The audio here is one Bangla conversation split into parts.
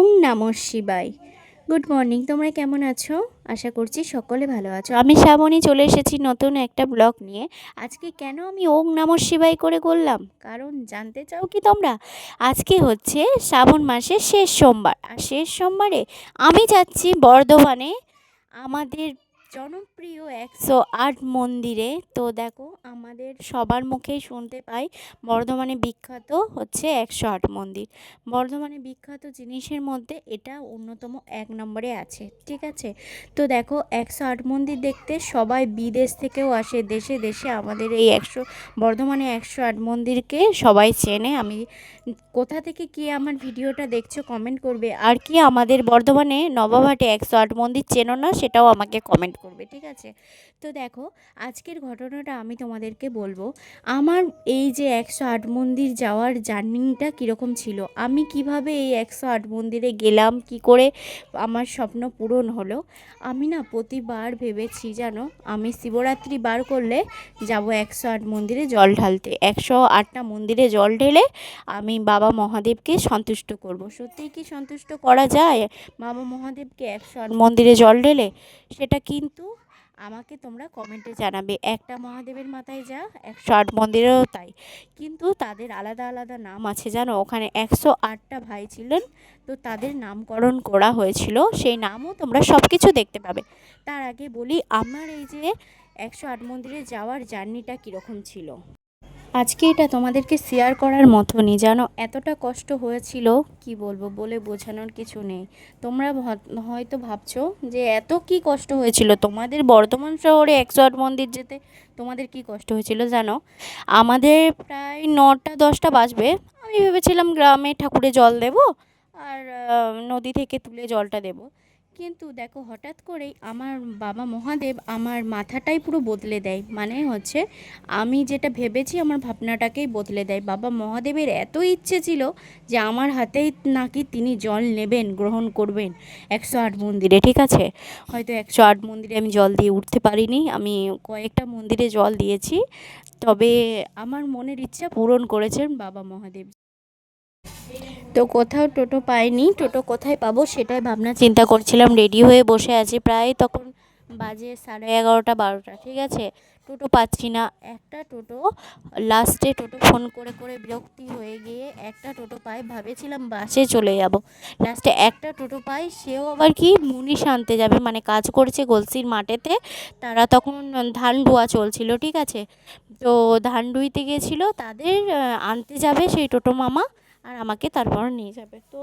ওং নম শিবায়। গুড মর্নিং, তোমরা কেমন আছো? আশা করছি সকলে ভালো আছো। আমি শ্রাবণী, চলে এসেছি নতুন একটা ব্লগ নিয়ে। আজকে কেন আমি ওম নম শিবাই করে করলাম? কারণ জানতে চাও কি তোমরা? আজকে হচ্ছে শ্রাবণ মাসের শেষ সোমবার। আর শেষ সোমবারে আমি যাচ্ছি বর্ধমানে। আমাদের জনপ্রিয় একশো আট মন্দিরে, তো দেখো, আমাদের সবার মুখেই শুনতে পাই, বর্ধমানে বিখ্যাত হচ্ছে একশো আট মন্দির। বর্ধমানে বিখ্যাত জিনিসের মধ্যে এটা অন্যতম এক নম্বরে আছে, ঠিক আছে? তো দেখো, একশো আট মন্দির দেখতে সবাই বিদেশ থেকেও আসে, দেশে দেশে আমাদের এই একশো, বর্ধমানে একশো আট মন্দিরকে সবাই চেনে। আমি কোথা থেকে কি আমার ভিডিওটা দেখছ কমেন্ট করবে। আর কি আমাদের বর্ধমানে নবাবহাটে একশো আট মন্দির চেনো না, সেটাও আমাকে কমেন্ট করবে, ঠিক আছে? তো দেখো, আজকের ঘটনাটা আমি তোমাদেরকে বলব। আমার এই যে একশো আট মন্দির যাওয়ার জার্নিটা কীরকম ছিল? আমি কীভাবে এই একশো আট মন্দিরে গেলাম? কি করে আমার স্বপ্ন পূরণ হলো? আমি না প্রতিবার ভেবেছি জানো, আমি শিবরাত্রি বার করলে যাব একশো আট মন্দিরে জল ঢালতে। একশো আটটা মন্দিরে জল ঢেলে আমি বাবা মহাদেবকে সন্তুষ্ট করব। সত্যিই কি সন্তুষ্ট করা যায়? বাবা মহাদেবকে একশো আট মন্দিরে জল ঢেলে? সেটা কিন্তু আমাকে তোমরা কমেন্টে জানাবে। একটা মহাদেবের মাথায় যা একশো আট মন্দিরেও তাই। কিন্তু তাদের আলাদা আলাদা নাম আছে জানো? ওখানে একশো আটটা ভাই ছিলেন। তো তাদের নামকরণ করা হয়েছিল। সেই নামও তোমরা সব কিছু দেখতে পাবে। তার আগে বলি আমার এই যে একশো আট মন্দিরে যাওয়ার জার্নিটা কীরকম ছিল? আজকে এটা তোমাদেরকে শেয়ার করার মতনই জানো এতটা কষ্ট হয়েছিল, কি বলব, বলে বোঝানোর কিছু নেই। তোমরা হয়তো ভাবছ যে এত কি কষ্ট হয়েছিল? তোমাদের বর্ধমান শহরে একশো আট মন্দির যেতে তোমাদের কি কষ্ট হয়েছিল জানো? আমাদের প্রায় নটা, দশটা বাজবে। আমি ভেবেছিলাম গ্রামে ঠাকুরে জল দেব, আর নদী থেকে তুলে জলটা দেব। কিন্তু দেখো হঠাৎ করেই আমার বাবা মহাদেব আমার মাথাটাই পুরো বদলে দেয়। মানে হচ্ছে আমি যেটা ভেবেছি আমার ভাবনাটাকেই বদলে দেয়। বাবা মহাদেবের এত ইচ্ছে ছিল যে আমার হাতেই নাকি তিনি জল নেবেন, গ্রহণ করবেন। একশো আট মন্দিরে, ঠিক আছে? হয়তো একশো আট মন্দিরে আমি জল দিয়ে উঠতে পারিনি। আমি কয়েকটা মন্দিরে জল দিয়েছি। তবে আমার মনের ইচ্ছা পূরণ করেছেন বাবা মহাদেব। তো কোথাও টোটো পাইনি, টোটো কোথায় পাবো সেটাই ভাবনা, চিন্তা করছিলাম রেডি হয়ে বসে আছি প্রায় তখন বাজে সাড়ে এগারোটা, বারোটা, ঠিক আছে? টোটো পাচ্ছি না, একটা টোটো লাস্টে টোটো ফোন করে করে বিরক্তি হয়ে গিয়ে একটা টোটো পাই, ভেবেছিলাম বাসে চলে যাব। লাস্টে একটা টোটো পাই, সেও আবার কি মুনিশ আনতে যাবে মানে কাজ করছে গলসির মাঠেতে, তারা তখন ধান রোয়া চলছিল, ঠিক আছে? তো ধান রুইতে গিয়েছিল তাদের আনতে যাবে সেই টোটো মামা। আর আমাকে তারপর নিয়ে যাবে। তো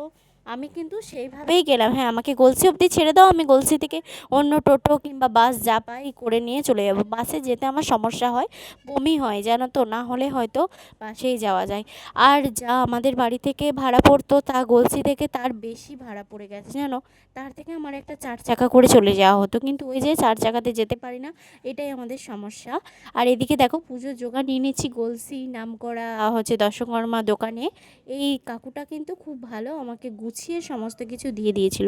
আমি কিন্তু সেইভাবেই গেলাম হ্যাঁ আমাকে গলসি অবধি ছেড়ে দাও, আমি গলসি থেকে অন্য টোটো কিংবা বাস যা পাই করে নিয়ে চলে যাব। বাসে যেতে আমার সমস্যা হয়, বমি হয়, জানো তো, না হলে হয়তো বাসেই যাওয়া যায়। আর যা আমাদের বাড়ি থেকে ভাড়া পড়তো, তা গলসি থেকে তার বেশি ভাড়া পড়ে গেছে, জানো? তার থেকে আমার একটা চার চাকা করে চলে যাওয়া হতো। কিন্তু ওই যে চার চাকাতে যেতে পারি না, এটাই আমাদের সমস্যা। আর এদিকে দেখো, পুজোর জোগাড় নিয়ে নিচ্ছি গলসি নাম করা হচ্ছে দশকর্মা দোকানে। এই কাকুটা কিন্তু খুব ভালো আমাকে গুছিয়ে সমস্ত কিছু দিয়ে দিয়েছিল।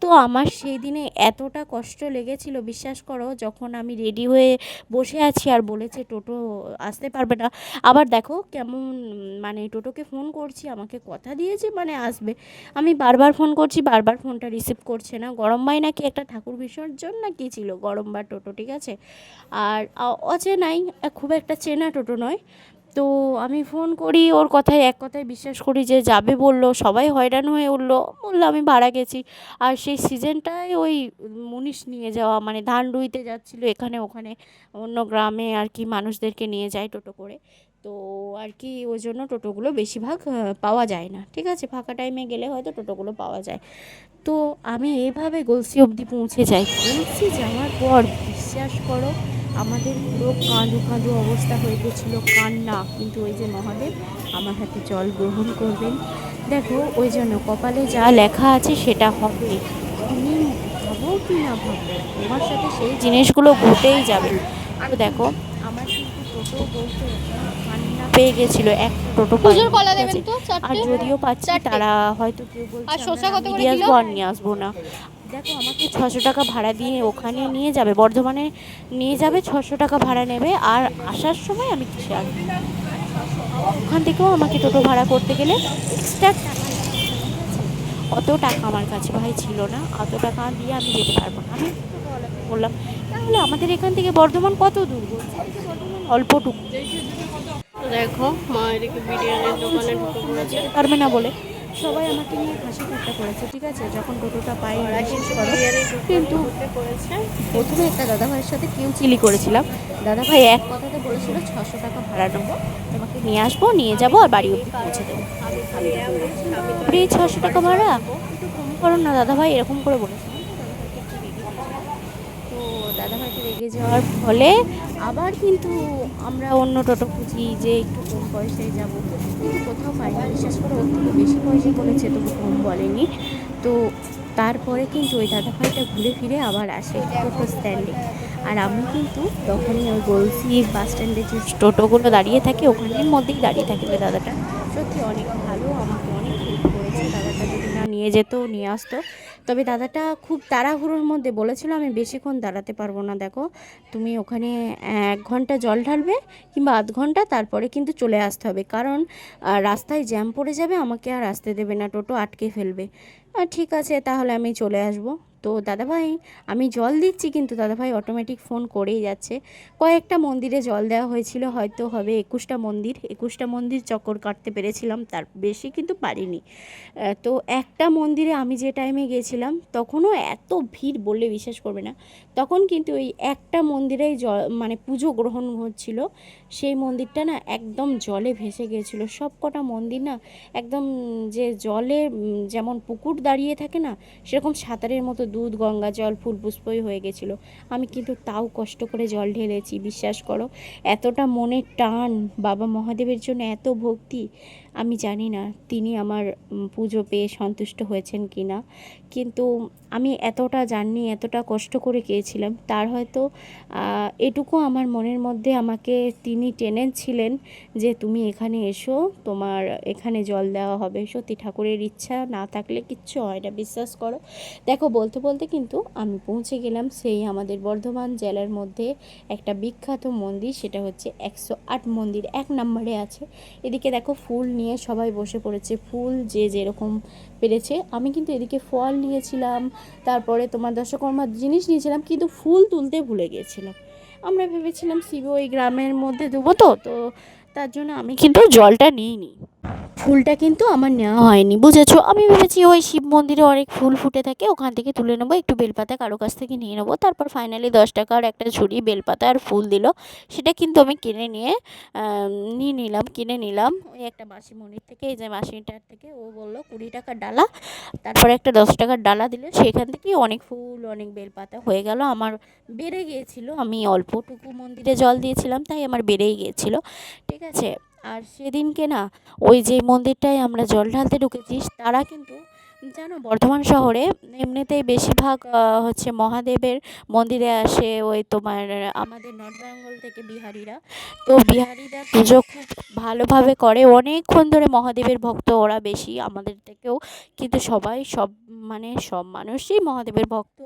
তো আমার সেই দিনে এতটা কষ্ট লেগেছিল, বিশ্বাস করো, যখন আমি রেডি হয়ে বসে আছি আর বলেছে, টোটো আসতে পারবে না। আবার দেখো কেমন মানে টোটোকে ফোন করছি, আমাকে কথা দিয়েছে মানে আসবে। আমি বারবার ফোন করছি, বারবার ফোনটা রিসিভ করছে না। গরম গরমবাই নাকি একটা ঠাকুর বিসর্জন না কি ছিল গরমবার টোটো, ঠিক আছে? আর অচেনাই, খুব একটা চেনা টোটো নয়। তো আমি ফোন করি, ওর কথায় এক কথায় বিশ্বাস করি যে যাবে বলল, সবাই হয়রান হয়ে উঠল, বলল আমি ভাড়া গেছি। আর সেই সিজনটায় ওই মুনিশ নিয়ে যাওয়া মানে ধান রুইতে যাচ্ছিল এখানে ওখানে, অন্য গ্রামে আর কি মানুষদেরকে নিয়ে যায় টোটো করে। তো আর কি ওই জন্য টোটোগুলো বেশিরভাগ পাওয়া যায় না, ঠিক আছে? ফাঁকা টাইমে গেলে হয়তো টোটোগুলো পাওয়া যায়। তো আমি এইভাবে গলসি অবধি পৌঁছে যাই। গলসি যাওয়ার পর, বিশ্বাস করো আমাদের পুরো কাঁদো কাঁদো অবস্থা হয়ে গেছিল কান্না। কিন্তু ওই যে মহাদেব আমার হাতে জল গ্রহণ করবেন। দেখো ওই জন্য কপালে যা লেখা আছে সেটা হবে। তুমি ভাবো কি না ভাবো তোমার সাথে সেই জিনিসগুলো ঘটেই যাবে। তো দেখো আমার কিন্তু টোটো বলতে কান্না পেয়ে গেছিল এক টোটো আর যদিও পাচ্ছি তারা হয়তো কেউ বলছে আমরা নিয়ে? আসব আর নিয়ে আসব না। দেখো আমাকে ছশো টাকা ভাড়া দিয়ে ওখানে নিয়ে যাবে বর্ধমানে নিয়ে যাবে ছশো টাকা ভাড়া নেবে আর আসার সময় আমি কিসে আসব? ওখান থেকেও আমাকে টোটো ভাড়া করতে গেলে এক্সট্রা টাকা? অত টাকা আমার কাছে ভাই ছিল না অত টাকা দিয়ে আমি যেতে পারব না। আমি বললাম তাহলে আমাদের এখান থেকে বর্ধমান কত দূর? অল্পটুকু। দেখো মা এদিকে বিরিয়ানির দোকানে ঢুকে পড়েছে। পারবে না বলে। সবাই আমাকে নিয়ে হাসি ঠাট্টা করেছে, ঠিক আছে? যখন টোটোটা পাই কিন্তু প্রথমে একটা দাদাভাইয়ের সাথে কেউ চিলি করেছিলাম। দাদাভাই এক কথাতে বলেছিল, ছশো টাকা ভাড়া নেব, তোমাকে নিয়ে আসব, নিয়ে যাব আর বাড়ি অব্দি পৌঁছে দেবো। ছশো টাকা ভাড়া? করুন না, দাদাভাই, এরকম করে বলেছিলাম যাওয়ার ফলে আবার কিন্তু আমরা অন্য টোটো খুঁজি যে একটু কম পয়সায় যাব। কিন্তু কোথাও পাই না বিশেষ করে ওর থেকে বেশি পয়সা বলেছে তবু কম বলেনি। তো তারপরে কিন্তু ওই দাদাভাইটা ঘুরে ফিরে আবার আসে টোটো স্ট্যান্ডে। আর আমি কিন্তু তখনই ওই গলসি বাস স্ট্যান্ডে যে টোটোগুলো দাঁড়িয়ে থাকে, ওখানের মধ্যেই দাঁড়িয়ে থাকে ওই দাদাটা। সত্যি অনেক ভালো, আমাকে অনেক হেল্প করেছে। দাদাটা যদি না নিয়ে যেত, নিয়ে আসতো। তবে দাদাটা খুব তাড়াহুড়োর মধ্যে বলেছিল, আমি বেশিক্ষণ দাঁড়াতে পারব না, দেখো। তুমি ওখানে এক ঘণ্টা জল ঢালবে কিংবা আধ ঘণ্টা, তারপরে কিন্তু চলে আসতে হবে। কারণ রাস্তায় জ্যাম পড়ে যাবে, আমাকে আর আসতে দেবে না, টোটো আটকে ফেলবে। ঠিক আছে, তাহলে আমি চলে আসব। তো দাদাভাই, আমি জল দিচ্ছি কিন্তু দাদাভাই অটোমেটিক ফোন করেই যাচ্ছে। কয়েকটা মন্দিরে জল দেওয়া হয়েছিল, হয়তো হবে একুশটা মন্দির। একুশটা মন্দির চক্কর কাটতে পেরেছিলাম, তার বেশি কিন্তু পারিনি। তো একটা মন্দিরে আমি যে টাইমে গেছিলাম, তখনও এত ভিড় বললে বিশ্বাস করবে না। তখন কিন্তু ওই একটা মন্দিরেই জ মানে পুজো গ্রহণ হচ্ছিল। সেই মন্দিরটা না একদম জলে ভেসে গিয়েছিল। সব কটা মন্দির না একদম যে জলে যেমন পুকুর দাঁড়িয়ে থাকে না, সেরকম সাঁতারের মতো দুধ, গঙ্গা জল, ফুল পুষ্পই হয়ে গেছিল। আমি কিন্তু তাও কষ্ট করে জল ঢেলেছি, বিশ্বাস করো। এতটা মনের টান বাবা মহাদেবের জন্য, এত ভক্তি, আমি জানি না তিনি আমার পুজো পেয়ে সন্তুষ্ট হয়েছেন কি না কিন্তু আমি এতটা জানি এতটা কষ্ট করে গিয়েছিলাম তার হয়তো এটুকু আমার মনের মধ্যে আমাকে তিনি টেনেছিলেন যে, তুমি এখানে এসো, তোমার এখানে জল দেওয়া হবে। সত্যি ঠাকুরের ইচ্ছা না থাকলে কিচ্ছু হয় না, বিশ্বাস করো। দেখো, বলতে বলতে কিন্তু আমি পৌঁছে গেলাম সেই আমাদের বর্ধমান জেলার মধ্যে একটা বিখ্যাত মন্দির, সেটা হচ্ছে একশো আট মন্দির, এক নম্বরে আছে। এদিকে দেখো, ফুল নিয়ে সবাই বসে পড়েছে। ফুল যে যেরকম পেরেছে। আমি কিন্তু এদিকে ফল নিয়েছিলাম, তারপরে তোমার দশকর্মার জিনিস নিয়েছিলাম, কিন্তু ফুল তুলতে ভুলে গিয়েছিলাম। আমরা ভেবেছিলাম শিব ওই গ্রামের মধ্যে দেবো তো তো তার জন্য আমি কিন্তু জলটা নিইনি। ফুলটা কিন্তু আমার নেওয়া হয়নি, বুঝেছ? আমি ভেবেছি ওই শিব মন্দিরে অনেক ফুল ফুটে থাকে, ওখান থেকে তুলে নেব, একটু বেলপাতা কারও কাছ থেকে নিয়ে নেব, তারপর ফাইনালি দশ টাকার একটা ঝুড়ি বেলপাতা আর ফুল দিল, সেটা কিন্তু আমি কিনে নিয়ে নিয়ে নিলাম, কিনে নিলাম, ওই একটা মাসি মন্দির থেকে, এই যে মাসিটার থেকে, ও বলল কুড়ি টাকার ডালা, তারপরে একটা দশ টাকার ডালা দিল, সেখান থেকেই অনেক ফুল, অনেক বেলপাতা হয়ে গেল, আমার বেড়ে গিয়েছিল, আমি অল্পটুকু মন্দিরে জল দিয়েছিলাম, তাই আমার বেড়েই গিয়েছিল, ঠিক আছে? আর সেদিনকে না ওই যে মন্দিরটায় আমরা জল ঢালতে ঢুকেছি তারা কিন্তু জানো, বর্ধমান শহরে এমনিতেই বেশিরভাগ হচ্ছে মহাদেবের মন্দিরে আসে ওই তোমার আমাদের নর্থ বেঙ্গল থেকে বিহারিরা। তো বিহারিরা পুজো খুব ভালোভাবে করে। অনেকক্ষণ ধরে মহাদেবের ভক্ত ওরা বেশি আমাদের থেকেও। কিন্তু সবাই সব মানে সব মানুষই মহাদেবের ভক্ত।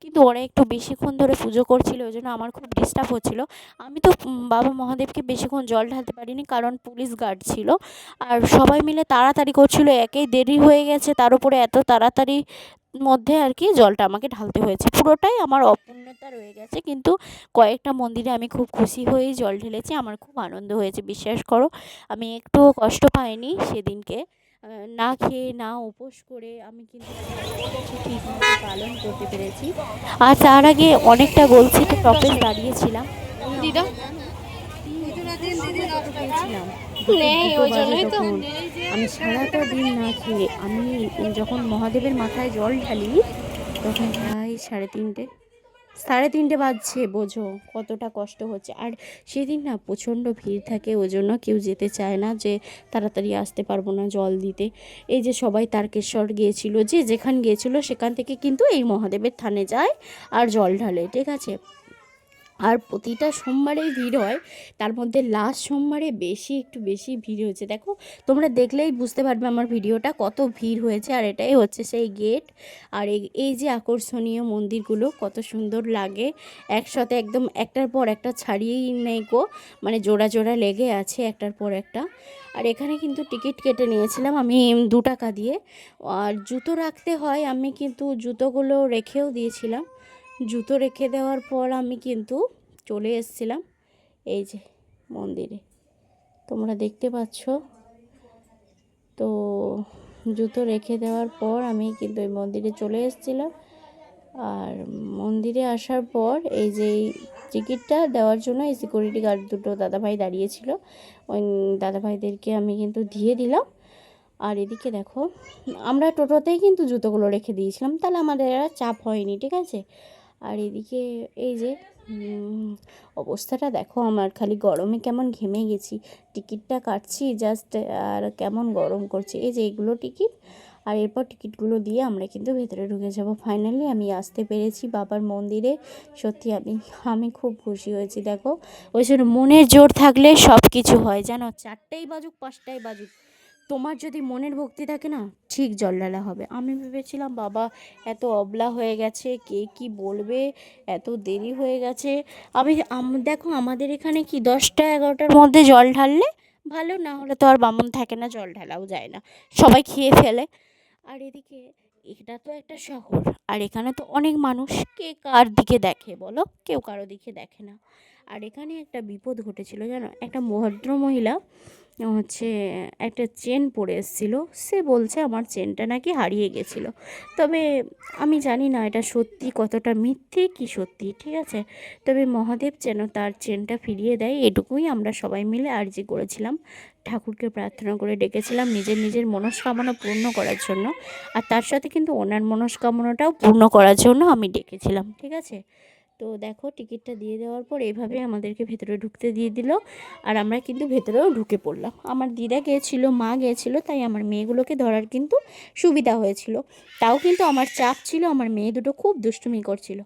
কিন্তু ওরা একটু বেশিক্ষণ ধরে পুজো করছিল, ওই জন্য আমার খুব ডিস্টার্ব হচ্ছিল। আমি তো বাবা মহাদেবকে বেশিক্ষণ জল ঢালতে পারিনি, কারণ পুলিশ গার্ড ছিল। আর সবাই মিলে তাড়াতাড়ি করছিল, একেই দেরি হয়ে গেছে, তার উপরে এত তাড়াতাড়ি মধ্যে আর কি জলটা আমাকে ঢালতে হয়েছে। পুরোটাই আমার অপূর্ণতা রয়ে গেছে। কিন্তু কয়েকটা মন্দিরে আমি খুব খুশি হয়েই জল ঢেলেছি। আমার খুব আনন্দ হয়েছে, বিশ্বাস করো। আমি একটুও কষ্ট পাইনি সেদিনকে। না খেয়ে, না উপোস করে আমি কিন্তু পালন করতে পেরেছি। আর তার আগে অনেকটা গলসিতে টপে দাঁড়িয়েছিলাম। দিদা? নেই, ওই জন্যই তো। আমি সারাটা দিন না খেয়ে আমি যখন মহাদেবের মাথায় জল ঢালি তখন প্রায় সাড়ে তিনটে সাড়ে তিনটে বাজছে বোঝো কতটা কষ্ট হচ্ছে। আর সেদিন না প্রচণ্ড ভিড় থাকে ওই জন্য কেউ যেতে চায় না যে তাড়াতাড়ি আসতে পারব না জল দিতে। এই যে সবাই তারকেশ্বর গিয়েছিল যে যেখান গিয়েছিল সেখান থেকে কিন্তু এই মহাদেবের থানে যায় আর জল ঢালে ঠিক আছে? আর প্রতিটা সোমবারেই ভিড় হয়, তার মধ্যে লাস্ট সোমবারে বেশি, একটু বেশি ভিড় হয়েছে। দেখো, তোমরা দেখলেই বুঝতে পারবে আমার ভিডিওটা কত ভিড় হয়েছে আর এটাই হচ্ছে সেই গেট আর এই- যে আকর্ষণীয় মন্দিরগুলো, কত সুন্দর লাগে। একসাথে একদম একটার পর একটা ছাড়িয়েই নেই গো মানে জোড়া জোড়া লেগে আছে একটার পর একটা। আর এখানে কিন্তু টিকিট কেটে নিয়েছিলাম আমি দু টাকা দিয়ে। আর জুতো রাখতে হয়, আমি কিন্তু জুতোগুলো রেখেও দিয়েছিলাম। জুতো রেখে দেওয়ার পর আমি কিন্তু চলে এসেছিলাম। এই যে মন্দিরে। তোমরা দেখতে পাচ্ছ? তো জুতো রেখে দেওয়ার পর আমি কিন্তু এই মন্দিরে চলে এসেছিলাম। আর মন্দিরে আসার পর এই যে টিকিটটা দেওয়ার জন্য এই সিকিউরিটি গার্ড দুটো দাদাভাই দাঁড়িয়েছিল। ওই দাদাভাইদেরকে আমি কিন্তু দিয়ে দিলাম। আর এদিকে দেখো, আমরা টোটোতেই কিন্তু জুতোগুলো রেখে দিয়েছিলাম। তাহলে আমাদের আর চাপ হয়নি, ঠিক আছে? আর এদিকে এই যে অবস্থাটা দেখো আমার, খালি গরমে কেমন ঘেমে গেছি। টিকিটটা কাটছি জাস্ট আর কেমন গরম করছে। এই যে এগুলো টিকিট, আর এরপর টিকিটগুলো দিয়ে আমরা কিন্তু ভেতরে ঢুকে যাব। ফাইনালি আমি আসতে পেরেছি বাবার মন্দিরে। সত্যি আমি আমি খুব খুশি হয়েছি, দেখো। ওই জন্য মনের জোর থাকলে সব কিছু হয়, জানো? চারটেই বাজুক, পাঁচটাই বাজুক। তোমার যদি মনের ভক্তি থাকে না, ঠিক জল ঢালা হবে। আমি ভেবেছিলাম, বাবা, এত অবলা হয়ে গেছে, কে কি বলবে? এত দেরি হয়ে গেছে। আমি, দেখো, আমাদের এখানে কি দশটা এগারোটার মধ্যে জল ঢাললে ভালো? না হলে তো আর বামন থাকে না, জল ঢালাও যায় না। সবাই খেয়ে ফেলে। আর এদিকে, এটা তো একটা শহর। আর এখানে তো অনেক মানুষ। কে কার দিকে দেখে বলো? কেউ কারও দিকে দেখে না। আর এখানে একটা বিপদ ঘটেছিল, জানো? একটা ভদ্র মহিলা হচ্ছে একটা চেন পরে এসেছিল। সে বলছে, আমার চেনটা নাকি হারিয়ে গেছিল। তবে আমি জানি না এটা সত্যি কতটা মিথ্যে কি সত্যি, ঠিক আছে? তবে মহাদেব যেন তার চেনটা ফিরিয়ে দেয়, এটুকুই আমরা সবাই মিলে আর্জি করেছিলাম। ঠাকুরকে প্রার্থনা করে ডেকেছিলাম নিজের নিজের মনস্কামনা পূর্ণ করার জন্য। আর তার সাথে কিন্তু ওনার মনস্কামনাটাও পূর্ণ করার জন্য আমি ডেকেছিলাম, ঠিক আছে? তো দেখো টিকিটটা দিয়ে দেওয়ার পর এভাবে আমাদেরকে ভেতরে ঢুকতে দিয়ে দিল। আর আমরা কিন্তু ভেতরেও ঢুকে পড়লাম। আমার দিদা গিয়েছিল মা গিয়েছিল তাই আমার মেয়েগুলোকে ধরার কিন্তু সুবিধা হয়েছিল। তাও কিন্তু আমার চাপ ছিল, আমার মেয়ে দুটো খুব দুষ্টুমি করছিল।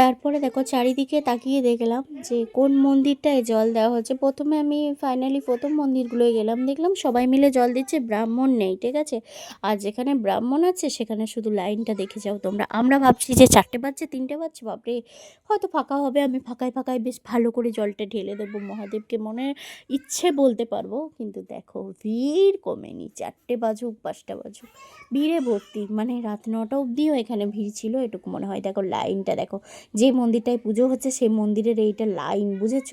তারপরে দেখো চারিদিকে তাকিয়ে দেখলাম যে কোন মন্দিরটায় জল দেওয়া হচ্ছে প্রথমে আমি ফাইনালি প্রথম মন্দিরগুলোয় গেলাম, দেখলাম সবাই মিলে জল দিচ্ছে, ব্রাহ্মণ নেই, ঠিক আছে? আর যেখানে ব্রাহ্মণ আছে সেখানে শুধু লাইনটা দেখে যাও তোমরা। আমরা ভাবছি যে চারটে বাজছে, তিনটে বাজছে, বাপরে! হয়তো ফাঁকা হবে, আমি ফাঁকায় ফাঁকায় বেশ ভালো করে জলটা ঢেলে দেবো। মহাদেবকে মনে ইচ্ছে বলতে পারব, কিন্তু দেখো ভিড় কমেনি, চারটে বাজুক, পাঁচটা বাজুক। ভিড়ে ভর্তি মানে রাত নটা অবধিও এখানে ভিড় ছিল, এটুকু মনে হয়। দেখো লাইনটা দেখো যে মন্দিরটায় পুজো হচ্ছে সেই মন্দিরের এইটা লাইন, বুঝেছ?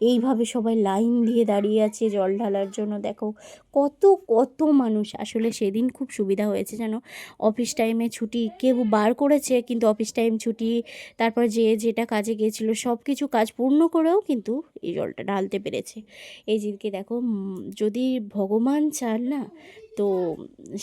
এইভাবে সবাই লাইন দিয়ে দাঁড়িয়ে আছে জল ঢালার জন্য, দেখো। কত কত মানুষ। আসলে সেদিন খুব সুবিধা হয়েছে যেন অফিস টাইমে ছুটি কেউ বার করেছে, কিন্তু অফিস টাইম ছুটি, তারপর যে যেটা কাজে গিয়েছিল সব কিছু কাজ পূর্ণ করেও কিন্তু এই জলটা ঢালতে পেরেছে। এই দিকে দেখো যদি ভগবান চান না তো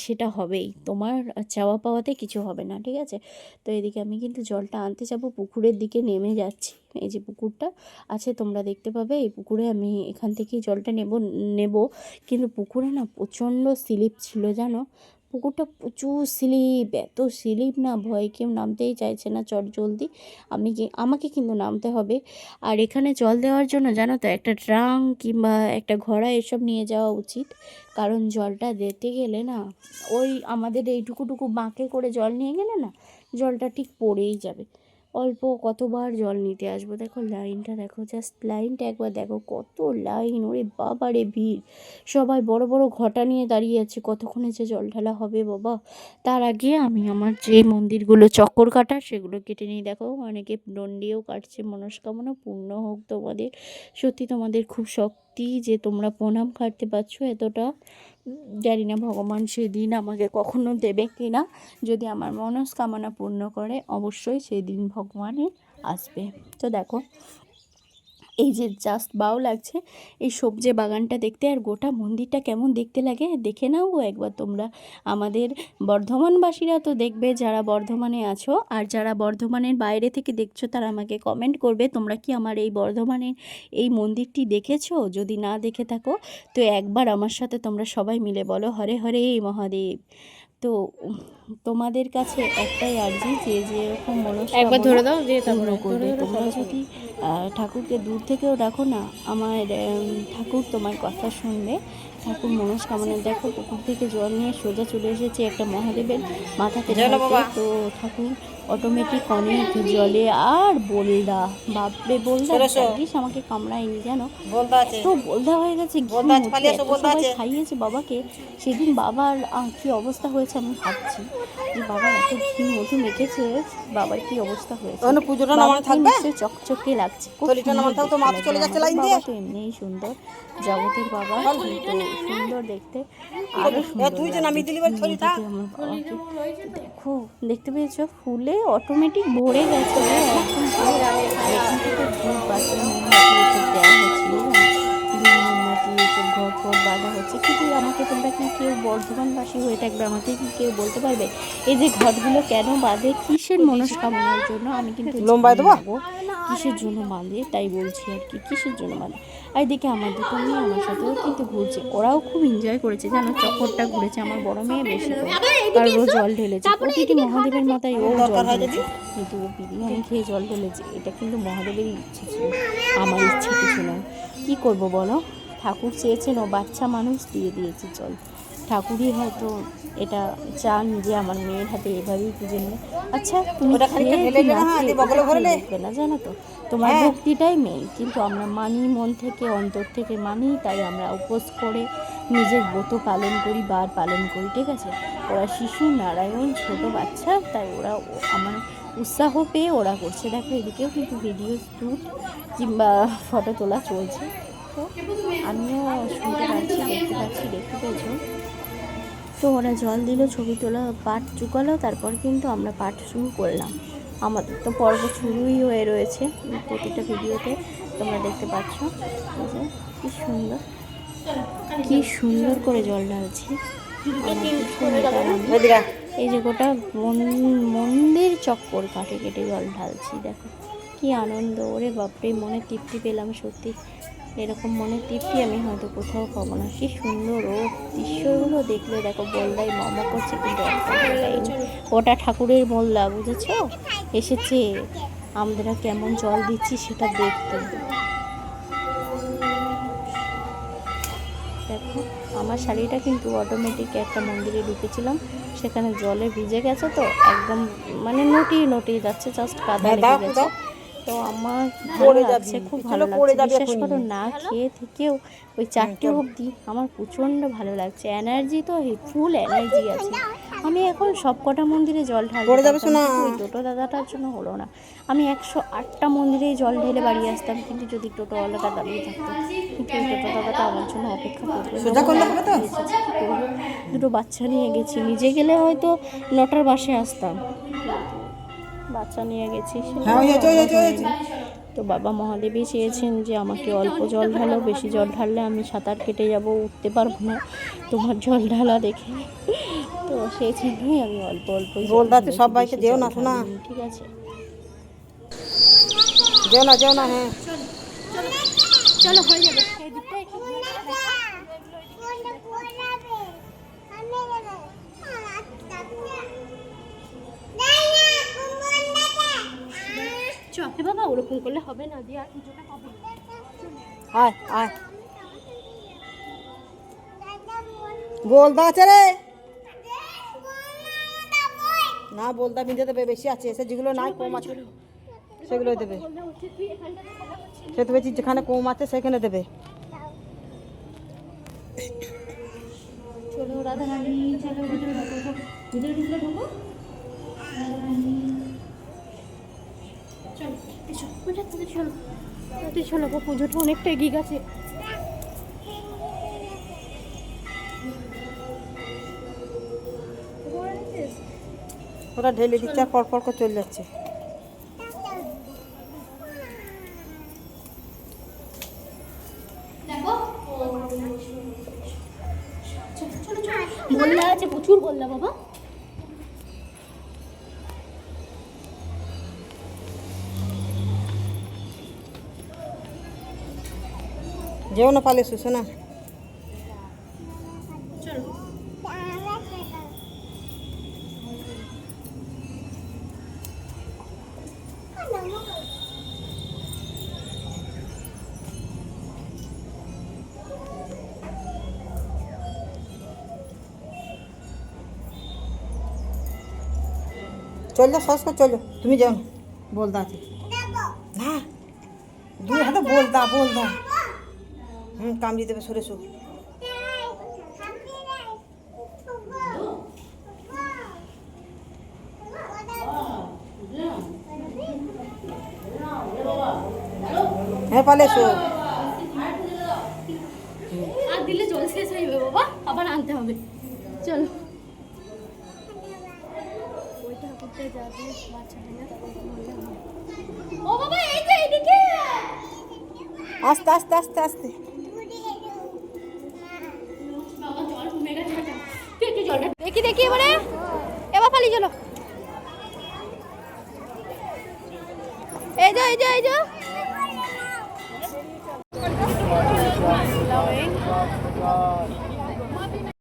সেটা হবেই। তোমার চাওয়া পাওয়াতে কিছু হবে না, ঠিক আছে? তো এদিকে আমি কিন্তু জলটা আনতে যাব, পুকুরের দিকে নেমে যাচ্ছি। এই যে পুকুরটা আছে, তোমরা দেখতে পাবে, এই পুকুরে আমি এখান থেকেই জলটা নেব নেব। কিন্তু পুকুরে না প্রচণ্ড স্লিপ ছিল, জানো? পুকুরটা প্রচুর স্লিপ, এত স্লিপ না, ভয় কেউ নামতেই চাইছে না, চট জলদি। আমি কি, আমাকে কিন্তু নামতে হবে। আর এখানে জল দেওয়ার জন্য জানো তো, একটা ড্রাম কিংবা একটা ঘোড়া এসব নিয়ে যাওয়া উচিত। কারণ জলটা দিতে গেলে না, ওই আমাদের এইটুকুটুকু বাঁকে করে জল নিয়ে গেলে না, জলটা ঠিক পড়েই যাবে। অল্প কতবার জল নিতে আসব। দেখো লাইনটা, দেখো জাস্ট লাইনটা একবার দেখো কত লাইন, ওরে বাবারে ভিড়। সবাই বড় বড় ঘটা নিয়ে দাঁড়িয়ে আছে, কতক্ষণে যে জল ঢালা হবে বাবা। তার আগে আমি আমার যে মন্দিরগুলো চক্কর কাটা সেগুলো কেটে নিই। দেখো অনেকে দণ্ডিও কাটছে, মনস্কামনা পূর্ণ হোক তোমাদের। সত্যি তোমাদের খুব শক্তি যে তোমরা প্রণাম কাটতে পারছ এতটা। জানি না, ভগবান সেদিন আমাকে কখনো দেবে কি না। যদি আমার মনস্কামনা পূর্ণ করে, অবশ্যই সেই দিন ভগবানের আসবে। তো দেখো এই যে জাস্ট বাও লাগছে, এই সবজি বাগানটা দেখতে আর গোটা মন্দিরটা কেমন দেখতে লাগে দেখে নাও একবার তোমরা। আমাদের বর্ধমানবাসীরা তো দেখবে যারা বর্ধমানে আছো আর যারা বর্ধমানের বাইরে থেকে দেখছ তারা আমাকে কমেন্ট করবে তোমরা কি আমার এই বর্ধমানের এই মন্দিরটি দেখেছ? যদি না দেখে থাকো তো একবার আমার সাথে তোমরা সবাই মিলে বলো হরে হরে মহাদেব। তো তোমাদের কাছে একটাই আর্জি যে যেরকম মনস্কামনা একবার ধরে দাও যে পূর্ণ করবে। তোমরা যদি ঠাকুরকে দূর থেকেও ডাকো না আমার ঠাকুর তোমার কথা শুনবে। ঠাকুর মনস্কামনা দেখো পুকুর থেকে জল নিয়ে সোজা চলে এসেছে একটা মহাদেবের মাথাতে তো ঠাকুর অটোমেটিক অনেক জলে আর বলদা। বাপরে বলদা ভাগ্যিস আমাকে কামড়ায়নি জানো? তো বলদা হয়ে গেছে সবাই খাইয়েছে বাবাকে। সেদিন বাবার কি অবস্থা হয়েছে আমি ভাবছি। যে বাবা এত ঘি মধু মেখেছে বাবার কি অবস্থা হয়েছে? পুজোটা থাকবে? নিশ্চয়ই চকচকে লাগছে। বাবা তো এমনিই সুন্দর। জগতের বাবা সুন্দর দেখতে। আরও সুন্দর দেখো দেখতে পেয়েছ? ফুলে অটোমেটিক ভরে গেছে রে, একদম পুরো। আর এখান থেকে ধূপ বাতি মোমবাতি এসব দেওয়া হচ্ছিল ধূপ মোমবাতি ফর বাঁধা হচ্ছে। কিন্তু আমাকে তোমরা কি কেউ বর্ধমানবাসী হয়ে থাকবে আমাকে কি কেউ বলতে পারবে? এই যে ঘরগুলো কেন বাঁধে? কিসের মনস্কামনার জন্য আমি কিন্তু লম্বায় দেবো? কিসের জন্য বাঁধে? তাই বলছি আর কি কিসের জন্য বাঁধে? আর এদিকে আমার দুটো মেয়ে আমার সাথেও কিন্তু ঘুরছে। ওরাও খুব এনজয় করেছে জানো? চক্করটা ঘুরেছে আমার বড় মেয়ে বেশি করে। আর ও জল ঢেলেছে। প্রতিটি মহাদেবের মাথায় ও জল ঢেলেছে? কিন্তু ও বিরিয়ানি খেয়ে জল ঢেলেছে। এটা কিন্তু মহাদেবের ইচ্ছে ছিল। আমার ইচ্ছে কিছু নয়। কী করব বলো? ঠাকুর চেয়েছেন ও বাচ্চা মানুষ দিয়ে দিয়েছে জল ঠাকুরই হয়তো এটা চান যে আমার মেয়ের হাতে এভাবেই পুজো নেবে। আচ্ছা তুমি না জানো তো? তোমার হ্যাঁ। ভক্তিটাই মেন কিন্তু আমরা মানি মন থেকে অন্তর থেকে মানি তাই আমরা উপোস করে নিজের ব্রত পালন করি বার পালন করি ঠিক আছে? ওরা শিশু নারায়ণ ছোট বাচ্চা তাই ওরা আমার উৎসাহ পেয়ে ওরা করছে। দেখো এদিকেও কিন্তু ভিডিও শ্যুট কিংবা ফটো তোলা চলছে। তো আমিও শুনতে পাচ্ছি দেখতে পাচ্ছি দেখতে পেয়েছ। তো ওরা জল দিল ছবি তোলা পাঠ চুকালো তারপর কিন্তু আমরা পাঠ শুরু করলাম। আমাদের তো পর্ব শুরুই হয়ে রয়েছে প্রতিটা ভিডিওতে তোমরা দেখতে পাচ্ছ। কি সুন্দর কি সুন্দর করে জল ঢালছি। এই যে গোটা মন- মন্দির চক্কর কাটে কেটে জল ঢালছি দেখো। কি আনন্দ ওরে বাপরে মনে তৃপ্তি পেলাম সত্যি। এরকম মনে তৃপ্তি আমি হয়তো কোথাও পাবো না। কি সুন্দর ও দৃশ্যগুলো দেখলে দেখো বলদাই মম করছে কিন্তু। ওটা ঠাকুরের মোল্লা বুঝেছ? এসেছে। আমরা কেমন জল দিচ্ছি সেটা দেখতে। দেখো আমার শাড়িটা কিন্তু অটোমেটিক একটা মন্দিরে ঢুকেছিলাম। সেখানে জলে ভিজে গেছে তো একদম মানে নটিয়ে নটিয়ে যাচ্ছে জাস্ট কাদা হ্যাঁ, লেগে গেছে। তো আমার পড়ে লাগছে খুব ভালো পড়ে লাগছে। যাবি বিশ্বাস করো না খেয়ে থেকেও ওই চারটে অবধি আমার প্রচণ্ড ভালো লাগছে। এনার্জি তো ফুল এনার্জি আছে। আমি এখন সব কটা মন্দিরে জল ঢালতে। ওই টোটো দাদাটার জন্য হলো না। আমি একশো আটটা মন্দিরেই জল ঢেলে বাড়ি আসতাম কিন্তু যদি টোটোওয়ালাটা দাঁড়িয়ে থাকতো কিন্তু ওই টোটো দাদাটা আমার জন্য অপেক্ষা করব? দুটো বাচ্চা নিয়ে গেছি। নিজে গেলে হয়তো নটার বাসে আসতাম। বাচ্চা নিয়ে গেছি। হ্যাঁ। তো বাবা মহাদেবী চেয়েছেন যে আমাকে অল্প জল ঢালো বেশি জল ঢাললে আমি সাঁতার কেটে যাব উঠতে পারব না। তোমার জল ঢালা দেখে। তো সেই জন্যই আমি অল্প অল্প বলদাতে সবাইকে যেও না, শোনা। ঠিক আছে? যেও না যেও না হ্যাঁ। চলো হয়ে যাবে। বাবা ওরকম করলে হবে না দিয়ে আর পুজোটা পাবো আয় আয়। বলদা আছে রে না বলদা বিঁধে দেবে বেশি আছে। এসে যেগুলো নাই কম আছে। সেগুলো দেবে। সে তো বলছি যেখানে কম আছে সেখানে দেবে। চলো রাধা রানী চলো ভিতরে ঢোকো ভিতরে ঢুকলে ঢোকো। পুজোটা অনেকটা এগিয়ে গেছে। ওরা ঢেলে দিচ্ছে পরপর পর পর করে চলে যাচ্ছে। जेव न पाले सुसना चल जा सस को चलो तुम्हें जाओ बोलता थी हाँ बोलता बोलता হুম কামড়ি দেবে সরে সরে হ্যাঁ পালে এসো। আর দিলে জল শেষ হয়ে যাবে বাবা আবার আনতে হবে। চলো। যাবে ও বাবা এই আস্তে আস্তে আস্তে আস্তে। দেখি দেখি এবারে। এবার পালি চলো। এই যে এই যে এই যা।